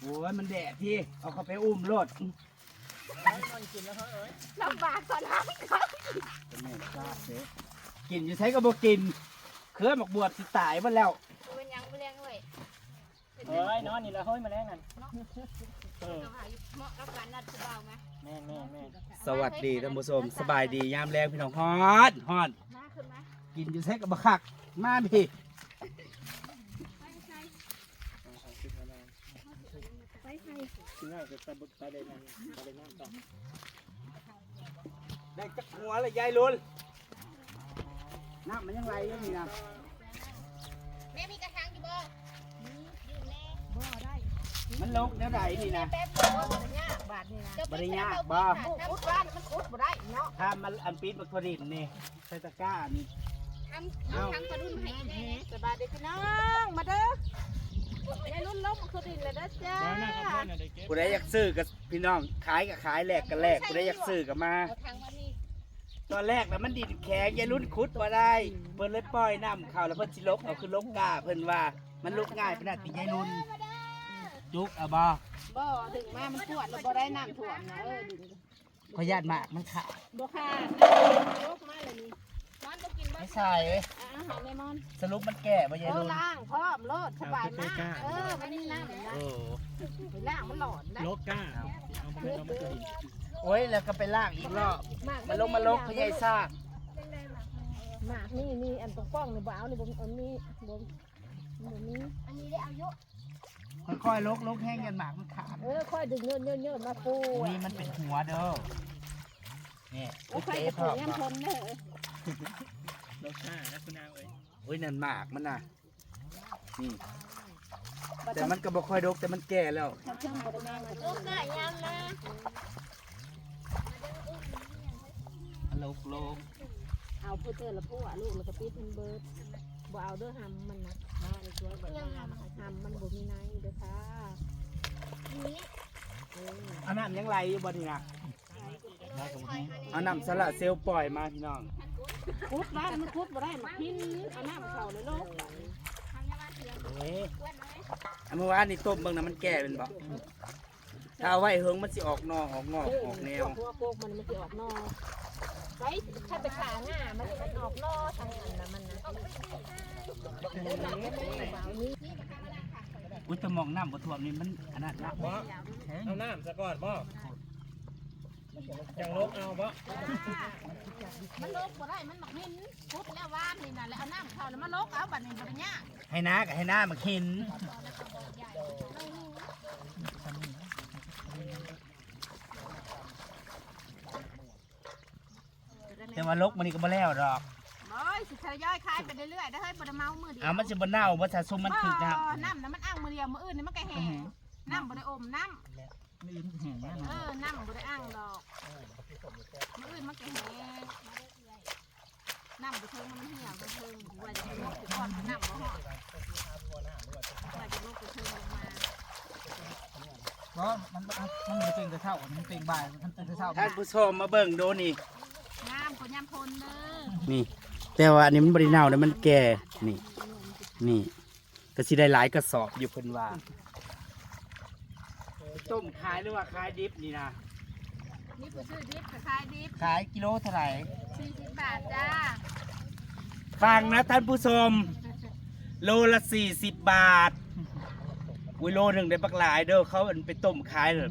โอ้ยมันแดดพี่ เอาเข้าไปอุ้มรถลำบากก่อนนะแม่ทราบเด้กินอยู่ใช้ก็บ่กิน เครือหมกบวบสิตายหมดแล้ว เป็นยังไม่เลี้ยงเลยเฮ้ยนอนนี่ละเฮ้ยมาแล้วนั่นเออเราหาเหมาะกับการนัดผู้บ่าวไหมแม่นแม่นแม่นสวัสดีท่านผู้ชมสบายดียามแรงพี่น้องฮอนฮอนมาขึ้นไหมกินอยู่ใช้ก็บ่คัก มาพี่ ไปใส่ไปใส่ กิ นง่ายจะไปบุกไปเลยนั่นไปเลยน้ำต่อได้จักหัวเลยยายลุนน้ำมันยังไหลอยู่นี่นะแม่มีกระชังอยู่บ่มีอยู่แน่บ่ได้มันลกแนวใดนี่นะแป๊บเดียวบ่ได้ยากบาทนี่นะบ่ได้ยากบ่อุดบ้านมันอุดบ่ได้เนาะถ้ามันอันปิดบักทดินนี่ใส่ตะกร้านี่ทำทำกระดุมให้แน่สบายดีพี่น้องมาเด้อ ยายรุ่นล้มคือดินเลยนะจ้าแล้วหน้าครับเพื่อนน่ะได้เก็บผู้ใดอยากซื้อกับพี่น้องขายกับขายแหลกกับแหลกผู้ใดอยากซื้อกับมา เอาทางมานี่ตอนแรกนะมันดินแข็งยายรุ่นขุดมาได้ เพิ่นเลยปล่อยน้ำเข้าแล้วเพิ่นสิลกเอาคือลกกาเพิ่นว่ามันลุกง่ายขนาดที่ยายรุ่นจุกเอาบ่บ่ถึงมา มันปวดแล้วบ่ได้น้ำท่วมนะเออดึงขอญาตมากมันขาดบ่ค่ะยกมาเลยนี่ มอนต้องกินบ่ไม่ใช่เว้ยอาหารเลมอนสรุปมันแก่บ่ยายเออรุ่นล้างพร้อมโลดสบายมากเออมันนี่น้ำนะโอ้ไปล้างมันหลอนได้โลก้าเอาไปเอามาตัวดินโอ้ยแล้วก็ไปลากอีกรอบมันลงมาลกพญายซากหมากนี่นี่อันตรงป้องนี่บ่เอานี่บ่อันนี้บ่บ่มีอันนี้ได้เอาเยอะค่อยๆลกลกแห้งยันหมากมันขาดเออค่อยดึงเงินเยอะๆมาปูนี่มันเป็นหัวเด้อนี่โอ้ใครเจ๊จะพปลูอกยามพลเด้อ โลก้านะคุณอาเอ้ยโอ้ยนั่นหมากมันน่ะนี่แต่มันก็บ่ค่อยดกแต่มันแก่แล้วเขาเชื่อมบ่ได้แม่โอ้กายยามนะลกลกเอาผู้เตือนละผู้อะลูกแล้วก็ปิดมันเบิดบ่เอาเด้อหำมันนะมาในช่วยบ่ได้หำมันบ่มีในเด้อค่ะเออเอาน้ำยังไหลอยู่บ่นี่นะเอาน้ำสละเซลล์ปล่อยมาพี่น้อง คุดบ้านมันคุดบ่ได้มาพินเอาน้ำเข้าเลยลูกเฮ้ยอันเมื่อวานนี่ต้มเบิ่งนะมันแก่เป็นบ่ถ้าเอาไว้เฮิงมันสิออกหนอออกงอกออกแนวหัวโกกมันมันสิออกนอกไว้ถ้าไปขาง่ามันมันออกนอกทางนั้นนะมันนะเดี๋ยวหลังมันไม่เบานี่อุ้ยแต่มองน้ำบ่ท่วมนี่มันอันนั้นนะบ่เอาน้ำซะก่อนบ่ จังโลกเอาบ่มันลกบ่ได้ มันหมักหินพุดแล้วว่านนี่น่ะแล้วเอาน้ำเข้าแล้วมันลกเอาบัดนี้บ่ได้ยากให้น้ากับให้หน้ามากินแต่ว่าลกมันนี่ก็บ่แล้วดอก โอ้ยสิทยอยขายไปเรื่อยๆได้เฮ้ยบ่ได้เมามือเดียวเอามันจะบ่เน่าบ่สะสมมันถึกนะครับ บ่น้ำน่ะมันอ้างมือเดียวมืออื่นนี่มันก็แห้งน้ำบ่ได้อมน้ำ นี่มันแห้งแน่นเออน้ำบ่ได้อ่างดอกมื้ออื่นมันก็แห้งน้ำบ่เทิงมันเหี่ยวบ่เทิงว่าจะลกสิอ่อนน้ำบ่ฮอดว่าจะลกสิเทิงลงมาเพราะมันมันมันไม่เป็นกระเท่ามันเป็นบ่ายมันเป็นกระเท่าท่านผู้ชมมาเบิ่งดูนี่น้ำก็ยามพลเด้อนี่ แต่ว่าอันนี้มันบ่ได้เน่านะมันแก่นี่ นี่ก็สิได้หลายกระสอบอยู่เพิ่นว่า ต้มขายหรือว่าขายดิบนี่นะนี่ผู้ซื้อดิบก็ขายดิบขายกิโลเท่าไหร่40บาทจ้าฟังนะท่านผู้ชม โลละสี่สิบบาทอุ้ยโลหนึ่งได้บักหลายเด้อเขาเอาไปต้มขายเลย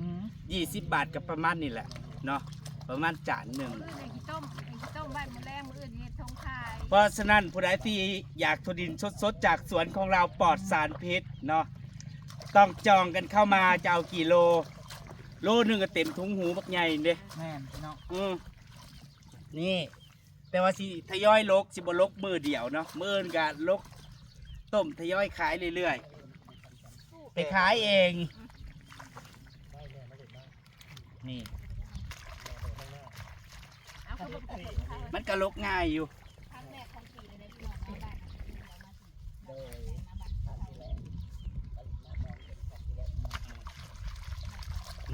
ยี่สิบบาทกับประมาณนี่แหละเนาะประมาณจานหนึ่ง มื้ออื่นให้กินต้มให้กินต้มบ้านมื้อแรงมื้ออื่นเฮ็ดทงขายเพราะฉะนั้นผู้ใดที่อยากทุดินสดๆจากสวนของเราปลอดสารพิษเนาะ ต้องจองกันเข้ามาจะเอากี่โล โลหนึ่งก็เต็มถุงหูบักใหญ่เด้แม่นพี่น้องอืมนี่ แต่ว่าสิทยอยลกสิบลกมือเดียวเนาะมืออื่นกะลกต้มทยอยขายเรื่อยๆไปขายเอง นี่เอาเข้าบ่ไปขายมันก็ลกง่ายอยู่ ครั้งแรกของปีเลยพี่น้องเอาได้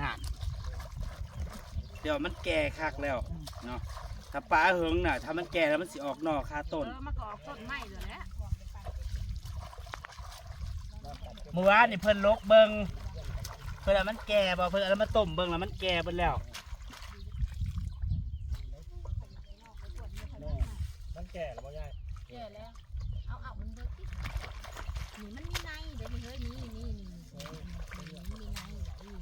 น่ะเดี๋ยวมันแก่คักแล้วเนาะถ้าปลาเหิงน่ะถ้ามันแก่แล้วมันสิออกนอกคาต้นเออมาก่อต้นไม้เลยแหละเมื่อวานนี่เพิ่นลกเบิงเพื่อนมันแก่บ่เพื่อนแล้วมาต้มเบิ่งแล้วมันแก่เบิ่แล้ว มันแก่แล้วบ่ยายแก่แล้ว เอาเอามันเบิดที่นี่มันมีในเดี๋ยวนี้เฮ้ยนี่นี่นี่นี่มันมีในเหรอนี่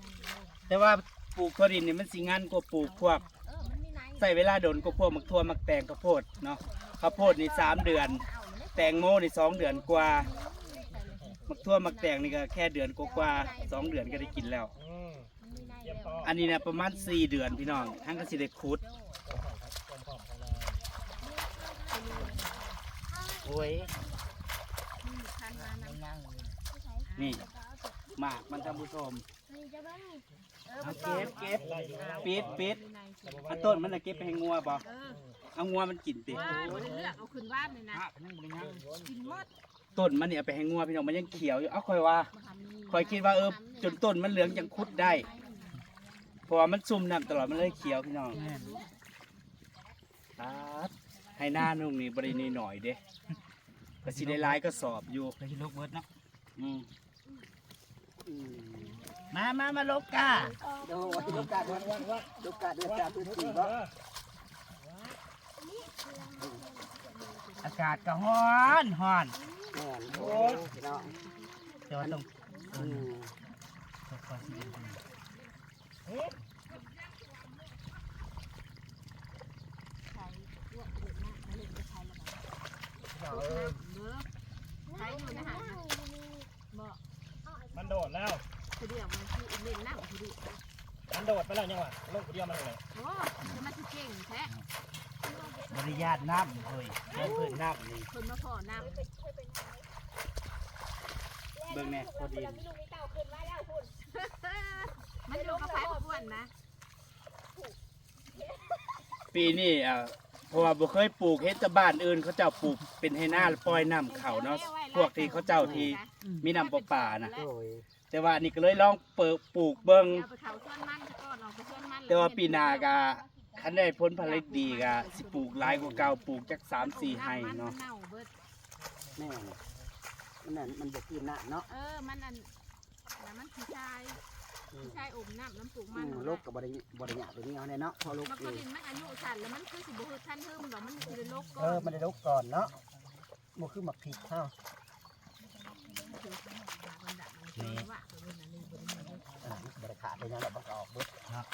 มีในเลย แต่ว่าปลูกถั่วดินนี่มันสิงานกว่าปลูกพวกเออมันมีในใส่เวลาโดนก็พวกมักทั่วมักแตงข้าวโพดเนาะข้าวโพดนี่สามเดือนเอามันได้แตงโมนี่สองเดือนกว่ามักทั่วมักแตงนี่ก็แค่เดือนกว่าๆสองเดือนก็ได้กินแล้วอืมมันมีในเยี่ยมแล้วพ่ออันนี้เนี่ยประมาณสี่เดือนพี่น้องทั้งก็สิได้คุดกลมหอมของเราโอ้ยมีคันมานำนี่หมากมันทำผู้ชม เออเอาไปต่อเก็บเก็บไล่อยู่แล้วปิดปิดมีในสิเอาต้นมันน่ะเก็บไปให้งัวบ่เออเอางัวมันกินติว่าบ่ได้เลือกเอาขึ้นบ้านเลยนะกินหมดต้นมันเนี่ยเอาไปให้งัวพี่น้องมันยังเขียวอยู่เอาคอยว่าบ่ทันมีคอยคิดว่าเออจนต้นมันเหลืองยังคุดได้เพราะว่ามันซุ่มน้ำตลอดมันเลยเขียวพี่น้องแม่นครับให้หน้านุ่งนี่บรินีหน่อยเด้ก็สิได้หลายก็สอบอยู่ไปสิลูกเบิดเนาะอืม มามามาลบกาโอ้ยลูกกาดวันวันวันลูกกาดเดือนสามเดือนสี่เอบ่อากาศก็ฮ้อนฮ้อนแม่นโอ้ยพี่น้องแต่ว่าต้องอืมคอยสิเป็นคนมันโดดแล้ว คือเดียวมันคือเล่นน้ำคือเดียวมันโดดไปแล้วยังวะลงคนเดียวมันเลยโอ้จะมาคือเก่งแท้บริญาตน้ำเฮ้ยเพิ่นเพิ่นน้ำนี่คนมาขอน้ำเบิ่งแน่พอดีมันอยู่กับไผ่อ้วนนะปีนี้อ่าเพราะว่าบ่เคยปลูกเฮ็ดแต่บ้านอื่นเขาเจ้าปลูกเป็นให้หน้าปล่อยน้ำเขาเนาะพวกที่เขาเจ้าที่มีน้ำประปานะแต่ว่าอันนี่ก็เลยลองเปิดปลูกเบิ่งเอาไปเขาส่วนมันก่อนเอาไปส่วนมันแต่ว่าปีหน้าก็คันได้ผลผลิตดีก็สิปลูกหลายกว่าเก่าปลูกจัก3 4ให้เนาะเน่าเบิดแม่นมันนั่นมันบ่กินน่ะเนาะเออมันอันน้ำมันขี้ชายขี้ชายอมน้ำน้ำปลูกอืมันมลูกก็บ่ได้บ่ได้หยาตัวนี้เอาแน่เนาะพอลูกมันเอก็งดินมันอายุสั้นแล้วมันคือสิบุคือท่านเพิ่มดอกมันคือโลกก่เอออนมันได้ลูกก่อนเนาะบ่คือหมักผิดเฮา นี่อ่าบ่ได้ขาดเลยนะแล้วมันก็ออกเบิดเนาะ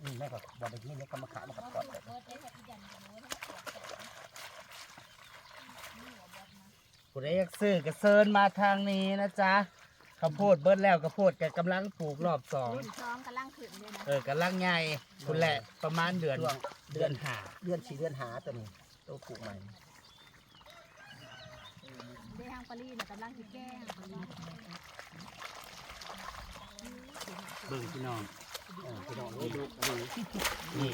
อืมแม่ก็บ่ได้มีเนี่ยก็มาขาดมาขัดก่อนผู้ใดอยากซื้อก็เซิญมาทางนี้นะจ๊ะข้าวโพดเบิดแล้วข้าวโพดก็กำลังปลูกรอบสองรุ่นสองกำลังขึ้นเลยนะเออกำลังใหญ่คุณแหละประมาณเดือนช่วงเดือนหาเดือนสี่เดือนหาตัวนี้ตัวปลูกใหม่เด้ทางปารีเนี่ยกำลังที่แก้ทางปารี เบิ่งพี่น้องเออพี่น้องดูดีนี่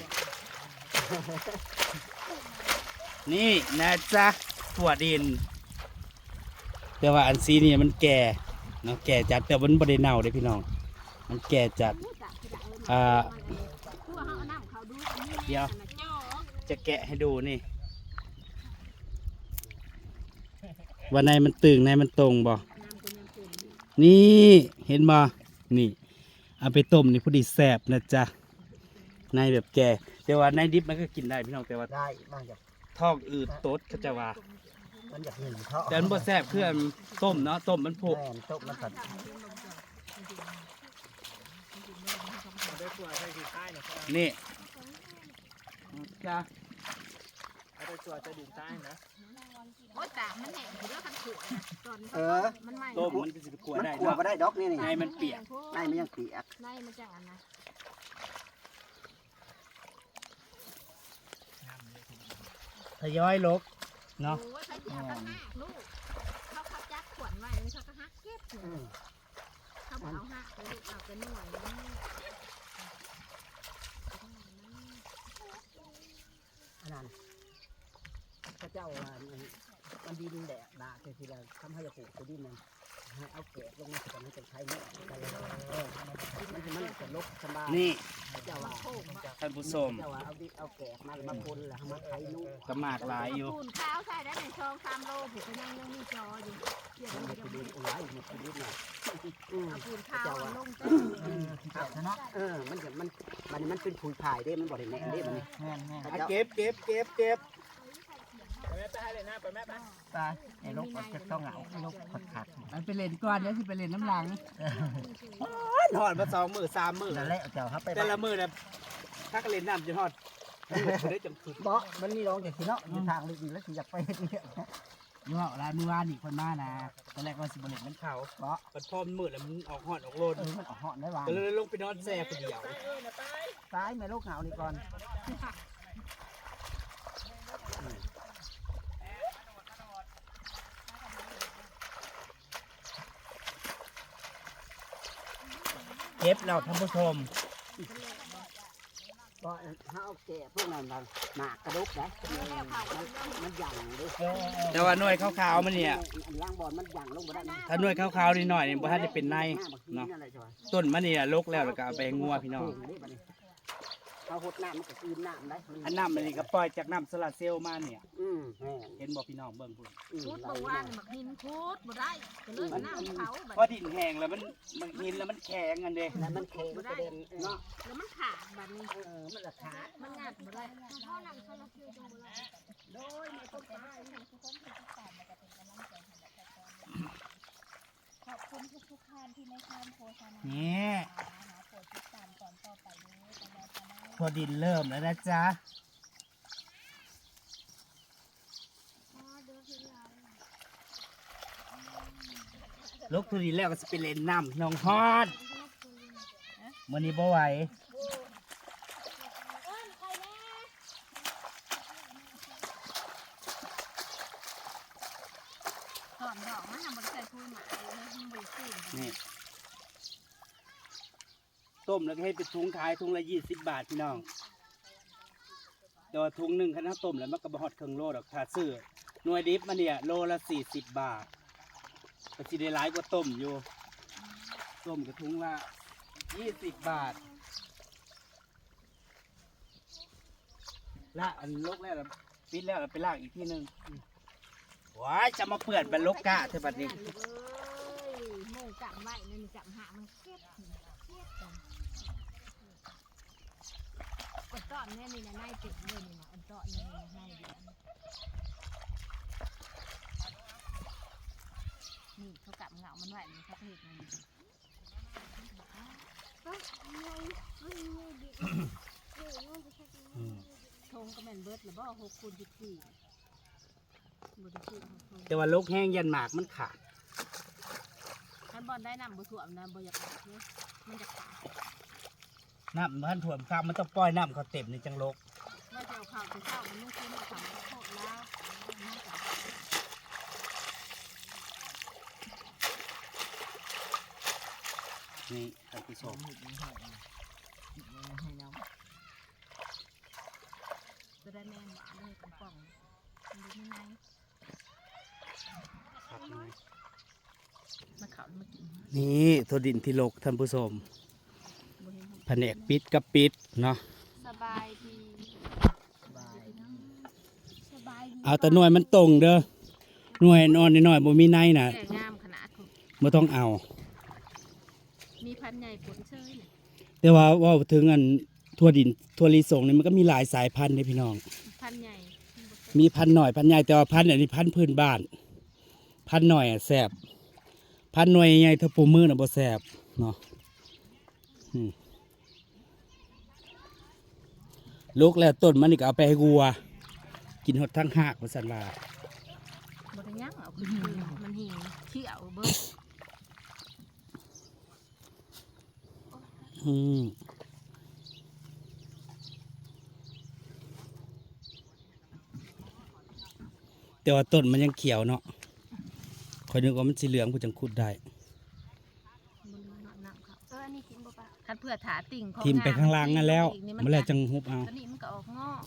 นี่นะจ๊ะถั่วดิน แต่ว่าอันซีนี่มันแก่เนาะแก่จัดแต่มันบ่ได้เน่าเด้พี่น้อง มันแก่จัด อ่า เดี๋ยว จะแกะให้ดูนี่ ว่าในมันตึงในมันตรงบ่ นี่เห็นบ่ นี่ เอาไปต้มนี่พอดีแซ่บนะจ๊ะในแบบแก่แต่ว่าในดิบมันก็กินได้พี่น้องแต่ว่าได้มากจากท้องอืดตดเขาจะว่ามันอยากเห็นเท่าแต่มันบ่แซ่บคืออันต้มเนาะต้มมันผุแม่นตกมันกัดได้ตัวใช้ดินใต้เนี่ยนี่จ้ะ เอาได้ตัวใช้ดินใต้นะโอ้ยตากมันแห้งคือเรื่องคันขวดนะตอนเออ มันไหม้ต้มมันก็สิไปกลัวมันได้กลัวเนาะมาได้ดอกนี่นี่ในมันเปียกในมันยังเปียกในมันจังอันนะทยอยลกเนาะโอ้ยใช้เสียกันหักลูกเขาเขาจักขวดไว้เขาก็หักเก็บอยู่อืมเขาบอกเอาหักไปลูกเอาไปหน่วยนึงอันนั้น พระเจ้าว่ามันมันดินแดดดาคือที่เราทำให้เราปลูกตัวดินมันให้เอาเกล็ดลงมาก่อนมันจะใช้เนี่ยกันเลยเออมันจะมันจะลกสบายนี่เจ้าว่าโค้งบ่ท่านผู้ชมเจ้าว่าเอาดิเอาแกะมาแล้วมาคนแล้วเอามาไถลูกก็มากหลายอยู่ปูนข้าวใส่ได้ในซองสามโลผมก็ยังยังมีจออยู่เดี๋ยวมันมันจะจะดิมีนเอาไว้มันจะดินน่ะอืมเอาปูนข้าวเอาลงเต้เออขี้เกียจซะเนาะเออมันจะมันมันมันเป็นผุยผายเด้มันบ่ได้แน่นเด้มันแม่นแม่นเขาอะเจ้าเก็บเก็บเก็บเก็บไปแม่ไปให้ เลยนะไปแม่ไปตายไอ้ลูกมันจะต้องเหงาไอ้ลูกขัดขัดมันไปเล่นก่อนเดี๋ยวสิไปเล่นน้ำลังหอดมาสองมือสามมือนั่นแหละเจ้าครับไปแต่ละมือนะถ้าก็เล่นน้ำจะหอดได้จังสุดบ่มันมีรองจากสิเนาะอยู่ทางลึกนี่แล้วสิอยากไปเฮ็ดเนี่ยอยู่ว่าร้านมือวานอีกคนมานะตอนแรกว่าสิบเล่นมันเขาเนาะมันพอมนมืดแล้วมันออกหอดออกโลนเออมันออกเหาะได้วานก็เลยลงไปนอนแซ่คนเดียวตายแม่ลูกเหงานี่ก่อน ก็บแล้วท่านผู้ชมก็เฮาเอาแกะพวกนั้นน่ะหมากกระดกนะมันมันหยั่งเด้แต่ว่าหน่วยขาวๆมันเนี่ยอันล่างบอลมันหยั่งลงบ่ได้นะถ้าหน่วยขาวๆนิดหน่อยนี่บ่ทันได้เป็นในเนาะเนาะต้นมันนี่ลกแล้วแล้วก็เอาไปให้งัวพี่น้อง เอาหดน้ำมันก็คืนน้ำได้อันน้ำมันนี่ก็ปล่อยจากน้ำโซลาร์เซลล์มาเนี่ย อืมแม่นเห็นบอกพี่น้องเบิ่งพุ่นอืมพูดไหลบ่ว่ามาหมักหินพูดบ่ได้ก็เลยน้ำเขาบัดเพราะดินแห้งแล้วมันมันหินแล้วมันแข็งอันเด้แล้วมันแข็งมันกระเด็นเนาะแล้วมันขาดบัดนี้เออมันราคามันงัดบ่ได้ขอบคุณทุกๆท่านที่ไม่ข้ามโฆษณานี่นะคะโปรดติดตามก่อนต่อไปนี้จะได้จะได้ พอดินเริ่มแล้วนะจ๊ะลูกทุดินแล้วก็จะไปเล่นน้ำน้องฮอดมื้อนี้บ่ไหวตอนดอกมันทำบ่ได้ใส่พูนหมาเลยมันบ่ได้ซื้อนี่ ต้มแล้วก็ให้เป็นถุงขายถุงละยี่สิบบาทพี่น้องแต่ว่าถุงหนึ่งคันถ้าต้มแล้วมันก็บฮอดเครื่องโลดอกถ้าซื้อหน่วยดิบมันเนี่ยโลละสี่สิบบาทก็สิได้หลายกว่าต้มอยู่ ต้มกับถุงละยี่สิบบาท ละอันลกแล้วล่ะปิดแล้วเราไปลากอีกที่หนึ่งว้ายจะมาเปื่อนเป็นลกกะเธอบัดนี้ เจับไว้นั่นจับหามันเก็บเก็บจังอดตอนแน่นี่นะนายเจ็บเลยนี่นะอดตอนนี่นะนายเดียวนี่เขากลับเหงามันไหวมันเขาเห็ดมันทงก็แม่นเบิดหรือบ่หกคูณสิบสี่บ่ได้ซื้อหกคูณแต่ว่าลูกแห้งยันหมากมันขาด ท่านบอลได้นำบ่ถ่วมนะบ่อยากขาดเด้มันจะขาดน้ำมันถ่วมข้ามมันต้องปล่อยน้ำเขาเต็มในจังลกว่าจะเอาข้าวไปเช้ามันนุ่งกินข้าวโคตรแล้วน่าจะนี่ท่านผู้ชมจะได้แม่นหวานเลยกระป๋องมันดูไม่ไง ครับนี่มา ขาวมากินนี่ตัวดินที่ลกท่านผู้ชมบ่เห็นแผนกปิดกับปิดเนาะสบายดีสบายดีเอาแต่หน่วยมันตรงเด้อหน่วยนอนน้อยๆบ่มีในน่ะแก่งามขนาดคุณบ่ต้องเอา มีพันธุ์ใหญ่ผลเชยเนี่ยแต่ว่าเว่าถึงอันทั่วดินทั่วลิสงนี่มันก็มีหลายสายพันธุ์เด้พี่น้อง พันธุ์ใหญ่มีพันธุ์หน่อยพันธุ์ใหญ่แต่ว่าพันธุ์อันนี้พันธุ์พื้นบ้าน พันธุ์หน่อยอะแซ่บ พันธุ์หน่วยใหญ่เท่าปูมือน่ะบ่แซ่บเนาะอืมลูกแล้วต้นมันนี่ก็เอาไปให้วัว กินหดทั้งหากว่าซั่นว่าบ่ได้ยังเอาคือมันหิวเที่ยวเบิ่งอืมแต่ว่าต้นมันยังเขียวเนาะ คอยนึกว่ามันสีเหลืองกูจังขุดได้ทีดเพื่อถาติ่งทิมไปข้างล่างนั่นแล้ว มันแหละจังหุบเอาตอนนี้มันก็ออกงอก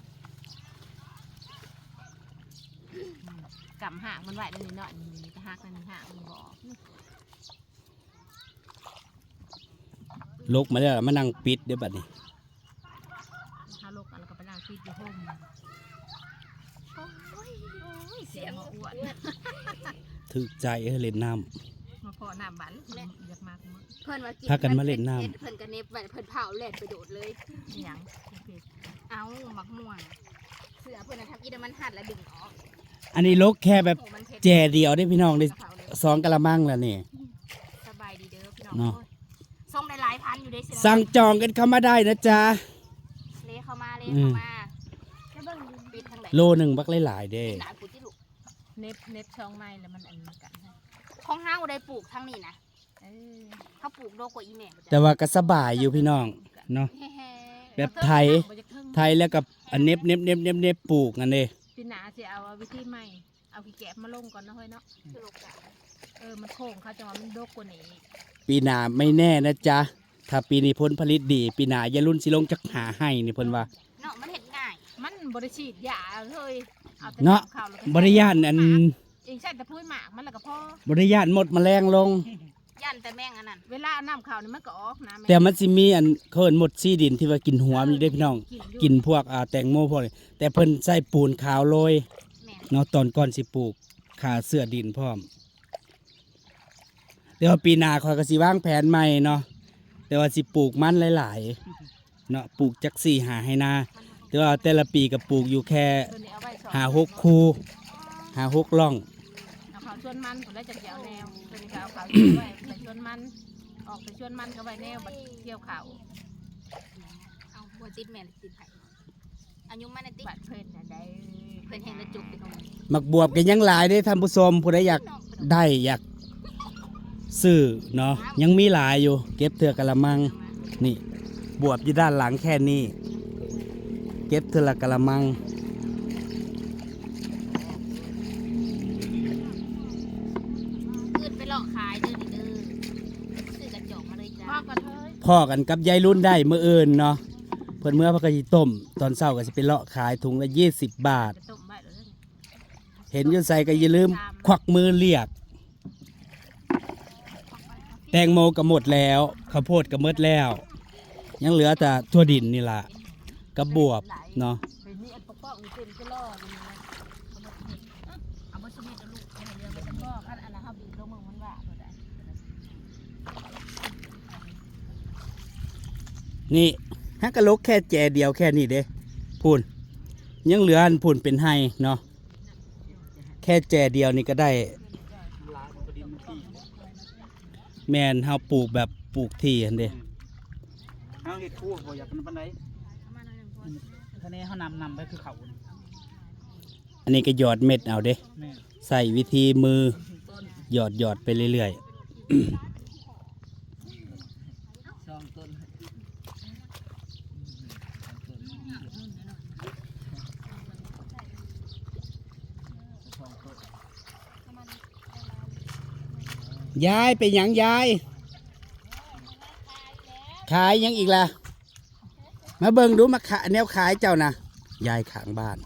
กำหางมันไหวมันนิดหน่อยนี่ก็หักมันหางมันบอกลกมาแล้วมานั่งปิดเดี๋ยวบัดนี้ถ้าลกแล้วก็ไปนั่งปิดอยู่ห้องโอ้ยเสียงอ้วน ใจเอ้ยเล่นน้มาพอน้ำบันอยากมากมั้งเพิ่นว่ากิพากันมาเล่นน้ำ เพิ่นก็เน็บไว้เพิ่นเผาแล่นไปโดดเลยอหย่างโอเคเอาหมักม่วงเสือเพิ่นน่ะทำอีเดมันหัดแล้วดึงออกำอันนี้ลกแค่แบบโอ้มันเผ็ดแจเดียวได้พี่น้องได้เผาเลยสองกะละมังแล้วนี่ สบายดีเด้อพี่น้องเนาะ โอ้ยส่งได้หลายพันอยู่เด้สิสั่งจองกันเข้ามาได้นะจ๊ะ เลเข้ามาเลอืเข้าม มาจะเบิ่งปิดทางไหนโลหนึ่งบักหลายๆเด้ หนากูที่ลูก เน็บเน็บช่องไม้แล้วมันอันนี้กันให้ของห้าวได้ปลูกทางนี้นะเออเขาปลูกโดกว่าอีแม่บ่แต่ว่าก็สบายอยู่พี่น้องเนาะ แฮ่แบบไทย บ่อยากเทิงไทยแล้วกับอันเน็บเน็บเน็บเน็บเน็บปลูกอันนี้ปีหนาสิเอาวิธีใหม่เอาขี้แกะมาลงก่อนเนาะเฮ้ยเนาะๆคือโลกอะเออมันโค้งเขาจะว่ามันโดกกว่านี้ปีหน้าไม่แน่นะจ๊ะ ถ้าปีนี้ผลผลิตดี ปีหน้าอย่ารุ่นสิลงจักหาให้นี่เพิ่นว่า บริฉีดยาเลยเอาแต่เนาะ ข้าวแล้วก็บริยานอันเองใช่แต่พุ้ยหมากมันแล้วก็พอบริยานหมดแมลงลงยันแต่แม่งอันนั้นเวลาเอาน้ำข้าวนี่มันก็ออกนะม่แต่มันสิมีอันเคินหมดซีดินที่ว่ากินหัวมันอยู่ได้พี่น้องอยู่กินพวกอ่าแตงโมพวกนี้แต่เพิ่นใส่ปูนขาวโรยแม่งเนาะตอนก่อนสิปลูกขาเสื้อดินพร้อมเดี๋ยวปีหน้าคอยก็สิวางแผนใหม่เนาะแต่ว่าสิปลูกมันหลายๆเนาะปลูกจักสี่หาให้นา แต่ว่าแต่ละปีก็ปลูกอยู่แค่ตัวนี้เอาไว้สอนหาหกคูหาหกล่อง เอาข้าวชวนมันผมได้จากเกี่ยวแนวตัวนี้ก็เอาข้าวชวนไว้ไปชวนมัน ออกไปชวนมันก็ไว้แนวบัดเกี่ยวข้าวเอาหัวจิตแม่นติดไผ่อายุมันในติบัดเพิ่นน่ะได้เพิ่นเห็นแล้วจุกไปตรงนี้มักบวบกันยังหลายได้อท่านผู้ชมผู้ใดอยากน้องไปได้อยากซื้อเนาะยังมีหลายอยู่ เก็บเถือกะละมัง นี่บวบอยู่ด้านหลังแค่นี้ เก็บเถือละกะละมังขึ้นไปหลอกขายเด้อนี่เด้อซื้อกระจกมาเลยจ้าพ่อก็เฮ้ยพ่อกันกับยายรุ่นได้เมื่อเอินเนาะเพิ่นเมื่อพระกะสิต้ม ตอนเช้าก็สิไปเลาะขายถุงละยี่สิบบาทจะต้มไว้แล้วนี่เห็นอยุ่ใส่ก็อย่าลืมควักมือเรียก แตงโมก็หมดแล้วข้าวโพดก็หมดแล้ว ยังเหลือแต่ทั่วดินนี่ล่ะ กับบวบเนาะเป็นนี่อันปกป้องเป็นก็ล่อมันนะเอามาสมิธเอาลูกเอาเรือไปตะก้ออันอันนั้นเฮาบีบลงมือมันว่าบ่ได้นี่ฮักกะลกแค่แจเดียวแค่นี้เด้พูนยังเหลืออันพูนเป็นไห้เนาะแค่แจเดียวนี่ก็ได้แมนเฮาปลูกแบบปลูกที่อันเด้เอาเห็ดคู่บ่อยากมันปานใด เอามาหน่อยหนึ่งพอท่านี้เขานำนำไปคือเขานี่อันนี้ก็หยอดเม็ดเอาเด้ แม่ใส่วิธีมือหยอดหยอดไปเรื่อยสองต้นๆ ยายไปหยังยาย ขายหยังอีกล่ะ มาเบิ่งดูมาขายแนวขายเจ้านะยายขางบ้าน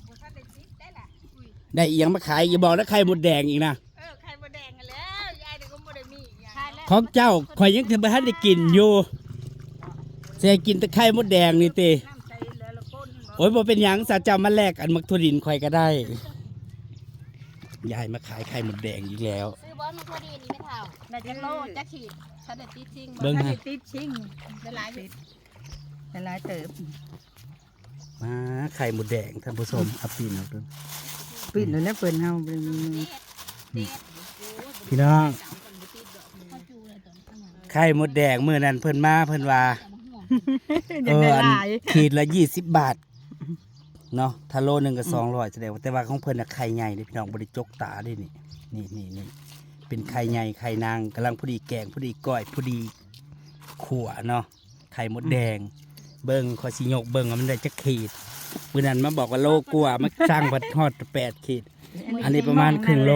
ได้อีหยังมาขายอย่าบอกนะไข่หมดแดงอีกนะเออไข่มดแดงกันแล้วยายเด็กก็บ่ได้มีอีกอย่างของเจ้าคอยยังถึงไปทันได้กินอยู่เสียกินแต่ไข่มดแดงนี่ติโอ้ยบ่เป็นหยังสาเจ้ามาแลกอันมักทุดินคอยก็ได้ยายมาขายไข่มดแดงอีกแล้ว ซื้อบอลมาพอดีนี่ไม่เท่าได้จักโลจักขีดถ้าได้ติดจริงเบิ่งฮะติดจริงได้หลายอยู่ หลายเติบมาไข่มดแดงท่านผู้ชมอัปปีนเอาดูปิดแล้วนะเปิ้นเฮาเป็นพี่น้อง ไข่มดแดงมื้อนั้นเพิ่นมาเพิ่นว่าเอออันขีดละยี่สิบบาทเนาะถ้าโลหนึ่งก็สองร้อยแสดงว่าแต่ว่าของเพิ่นน่ะไข่ใหญ่เลยพี่น้องบริจกตาเด้วยนี่นี่นี่นี่เป็นไข่ใหญ่ไข่นางกำลังพอดีแกงพอดีก้อยพอดีขั่วเนาะไข่มดแดง เบิ่งขอยสิยกเบิ่งว่ามันได้จักขีดมื้อนั้นมาบอกว่าโลกว่ามาสร้างพัดฮอดแปดขีด อันนี้ประมาณครึ่งโล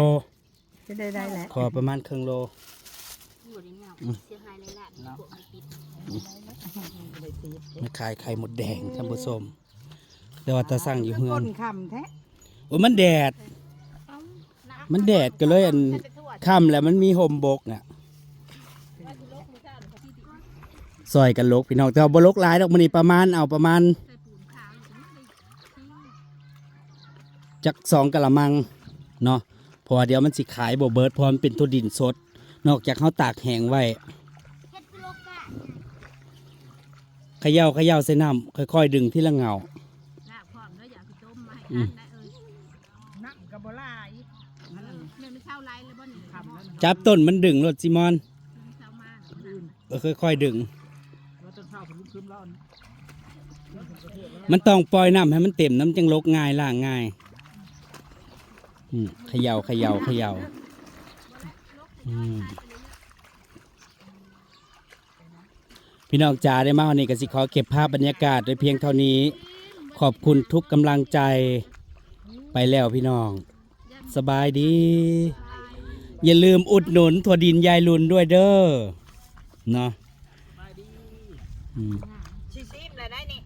จะได้ได้แหละขอประมาณครึ่งโล อยู่ในเงาเสียหายเลยล่ะพวกมันปิดมาขายไข่มดแดงท่านผู้ชมแต่ว่าตาสั่งอยู่เฮือก้นนคำแท้โอ้ยมันแดด มันแดดก็เลยอันค่ำแล้วมันมีห่มบกน่ะ ซอยกันลกพี่น้องแต่ว่าบลกหลายดอกมันนี่ประมาณเอาประมาณ จักสองกะละมังเนาะเพราะว่าเดี๋ยวมันสิขายบ่เบิดเพราะมันเป็นตัวดินสด นอกจากเขาตากแห้งไว้เฮ็ดคือโลกะเขย่าเขย่าใส่น้ำค่อยๆ ดึงที่ละเงาลาบพร้อมแล้วอยากสิต้มมาให้กันได้เอ้ยนั่งกับบ่ลายเรื่องไม่เช่าไรเลยบ่นี่ทำแล้วจับต้นมันดึงรถซิมอนเช่ามาเออค่อยๆดึง แล้วต้นข้าวผ มันต้องปล่อยน้ำให้มันเต็มน้ำจังลกง่ายล่างง่ายเขย่าเขย่าเขย่าพี่น้องจ๋าได้มาวันนี้ก็สิขอเก็บภาพบรรยากาศไว้เพียงเท่านี้ ขอบคุณทุกกำลังใจไปแล้วพี่น้อง สบายดี อย่าลืมอุดหนุนถั่วดินยายลุนด้วยเด้อเนาะ อืมชิซิมเลยได้นี่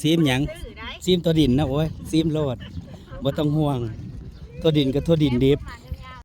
ซีมหยังซื้อได้ซีมตัวดินนะโอ้ยซีมโลดบ่ต้องห่วง ตัวดินกับตัวดินดิบมาเด้